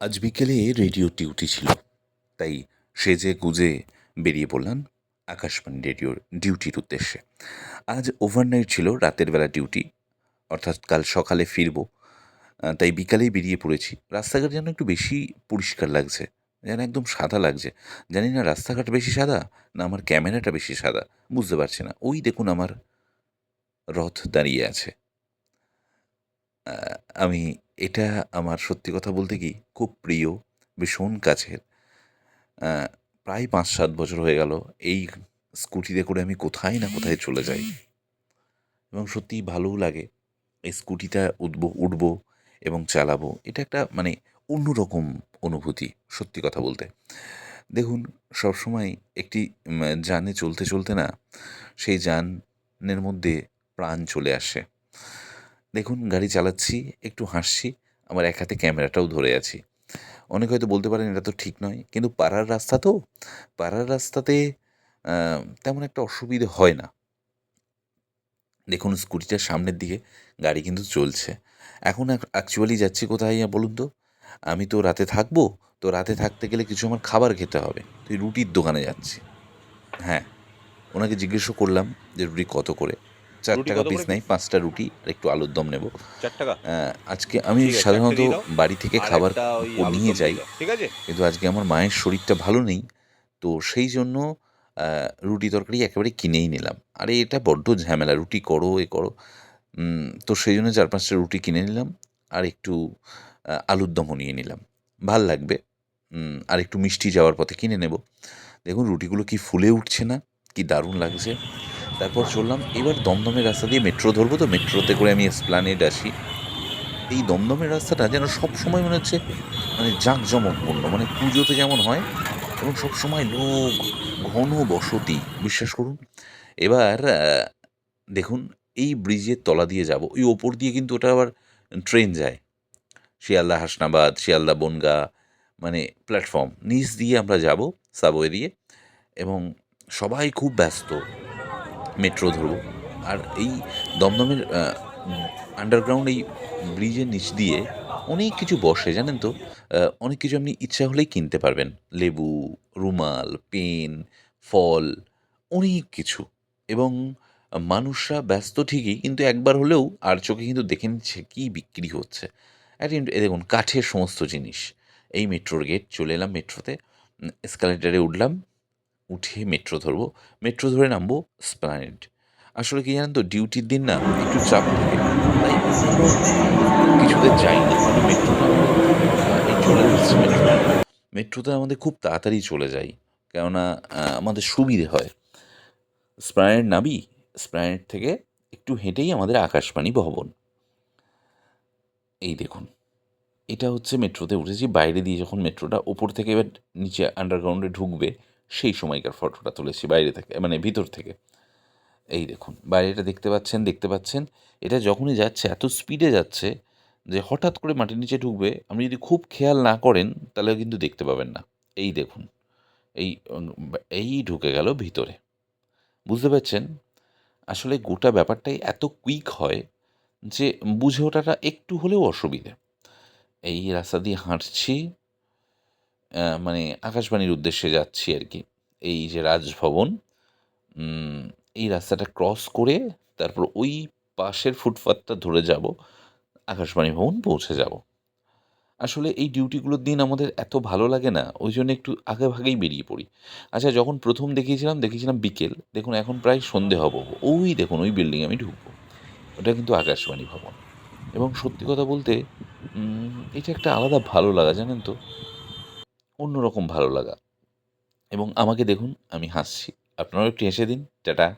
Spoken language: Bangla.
আজ বিকেলে রেডিও ডিউটি ছিল, তাই সেজে গুজে বেরিয়ে পড়লাম আকাশবাণী রেডিওর ডিউটির উদ্দেশ্যে। আজ ওভারনাইট ছিল রাতের বেলা ডিউটি, অর্থাৎ কাল সকালে ফিরবো তাই বিকালেই বেরিয়ে পড়েছি। রাস্তাঘাট যেন একটু বেশি পরিষ্কার লাগছে, যেন একদম সাদা লাগছে। জানি না রাস্তাঘাট বেশি সাদা না আমার ক্যামেরাটা বেশি সাদা, বুঝতে পারছি না। ওই দেখুন আমার রথ দাঁড়িয়ে আছে। আমি এটা আমার সত্যি কথা বলতে কি খুব প্রিয়, ভীষণ কাছের। প্রায় পাঁচ সাত বছর হয়ে গেল, এই স্কুটিতে করে আমি কোথায় না কোথায় চলে যাই। এবং সত্যিই ভালোও লাগে, এই স্কুটিটা উঠব, উঠবো এবং চালাবো, এটা একটা মানে অন্যরকম অনুভূতি, সত্যি কথা বলতে। দেখুন, সবসময় একটি যানে চলতে চলতে না, সেই যানের মধ্যে প্রাণ চলে আসে। দেখুন, গাড়ি চালাচ্ছি, একটু হাসছি, আমার এক হাতে ক্যামেরাটাও ধরে আছি। অনেকে হয়তো বলতে পারেন এটা তো ঠিক নয়, কিন্তু পাড়ার রাস্তা তো, পাড়ার রাস্তাতে তেমন একটা অসুবিধে হয় না। দেখুন স্কুটিটার সামনের দিকে, গাড়ি কিন্তু চলছে। এখন অ্যাকচুয়ালি যাচ্ছি কোথায় বলুন তো? আমি তো রাতে থাকব, তো রাতে থাকতে গেলে কিছু আমার খাবার খেতে হবে, তো এই রুটির দোকানে যাচ্ছি। হ্যাঁ ওনাকে জিজ্ঞেসও করলাম যে রুটি কত করে? চার টাকা পিস নেই পাঁচটা রুটি আর একটু আলুর দম নেব। আজকে আমি সাধারণত। বাড়ি থেকে খাবার নিয়ে যাই ঠিক আছে? কিন্তু আজকে আমার মায়ের শরীরটা ভালো নেই তো সেই জন্য রুটি তরকারি একেবারে কিনেই নিলাম। আরে এটা বড্ড ঝামেলা রুটি করো এ করো। তো সেই জন্য চার পাঁচটা রুটি কিনে নিলাম আর একটু আলুর দমও নিয়ে নিলাম। ভালো লাগবে আর একটু মিষ্টি যাওয়ার পথে কিনে নেব। দেখুন রুটিগুলো কি ফুলে উঠছে না কি দারুণ লাগছে। তারপর চললাম, এবার দমদমের রাস্তা দিয়ে মেট্রো ধরবো তো মেট্রোতে করে আমি এসপ্লানেড আসি। এই দমদমের রাস্তাটা যেন সব সময় মনে হচ্ছে মানে জাঁকজমকপূর্ণ মানে পুজোতে যেমন হয়, এবং সব সময় লোক, ঘন বসতি, বিশ্বাস করুন। এবার দেখুন, এই ব্রিজের তলা দিয়ে যাব, ওই ওপর দিয়ে কিন্তু ওটা আবার ট্রেন যায়। শিয়ালদা হাসনাবাদ, শিয়ালদা বনগা মানে প্ল্যাটফর্ম নিচ দিয়ে আমরা যাব সাবওয়ে দিয়ে, এবং সবাই খুব ব্যস্ত। মেট্রো ধরবো আর এই দমদমের আন্ডারগ্রাউন্ড এই ব্রিজের নিচ দিয়ে অনেক কিছু বসে, জানেন তো? অনেক কিছু আপনি ইচ্ছা হলেই কিনতে পারবেন। লেবু, রুমাল, পেন, ফল, অনেক কিছু। এবং মানুষরা ব্যস্ত ঠিকই, কিন্তু একবার হলেও আর চোখে কিন্তু দেখে নিচ্ছে কী বিক্রি হচ্ছে। এ দেখুন, কাঠের সমস্ত জিনিস। এই মেট্রোর গেট চলে এলাম মেট্রোতে এসকালেটারে উঠলাম। উঠে মেট্রো ধরবো। মেট্রো ধরে নামবো স্প্লানেড আসলে কি জানেন তো ডিউটির দিন না একটু চাপ থাকে। তাই কিছুতে যাই না মেট্রো মেট্রো মেট্রোতে আমাদের খুব তাড়াতাড়ি চলে যাই। কেননা আমাদের সুবিধে হয়। স্প্লানেড নাবি স্প্লানেড থেকে একটু হেঁটেই আমাদের আকাশবাণী ভবন। এই দেখুন, এটা হচ্ছে মেট্রোতে উঠেছি। বাইরে দিয়ে যখন মেট্রোটা ওপর থেকে এবার নিচে আন্ডারগ্রাউন্ডে ঢুকবে সেই সময়কার ফটোটা তুলেছি বাইরে থেকে মানে ভিতর থেকে। এই দেখুন, বাইরেটা দেখতে পাচ্ছেন দেখতে পাচ্ছেন। এটা যখনই যাচ্ছে, এত স্পিডে যাচ্ছে যে হঠাৎ করে মাটির নিচে ঢুকবে। আপনি যদি খুব খেয়াল না করেন, তাহলে কিন্তু দেখতে পাবেন না। এই দেখুন, এই এই ঢুকে গেল ভিতরে। বুঝতে পারছেন? আসলে গোটা ব্যাপারটাই এত কুইক হয় যে বুঝে ওঠাটা একটু হলেও অসুবিধে। এই রাস্তা দিয়ে হাঁটছি মানে আকাশবাণীর উদ্দেশ্যে যাচ্ছি আর কি। এই যে রাজভবন এই রাস্তাটা ক্রস করে তারপর ওই পাশের ফুটপাথটা ধরে যাব, আকাশবাণী ভবন পৌঁছে যাব। আসলে এই ডিউটিগুলোর দিন আমাদের এত ভালো লাগে না, ওই জন্য একটু আগে ভাগেই বেরিয়ে পড়ি। আচ্ছা যখন প্রথম দেখিয়েছিলাম দেখিয়েছিলাম বিকেল, দেখুন এখন প্রায় সন্ধে হব। ওই দেখুন, ওই বিল্ডিং আমি ঢুকবো। ওটা কিন্তু আকাশবাণী ভবন। এবং সত্যি কথা বলতে এটা একটা আলাদা ভালো লাগা, জানেন তো? অন্যরকম ভালো লাগা। এবং আমাকে দেখুন আমি হাসছি। আপনারাও একটু হেসে দিন। টাটা।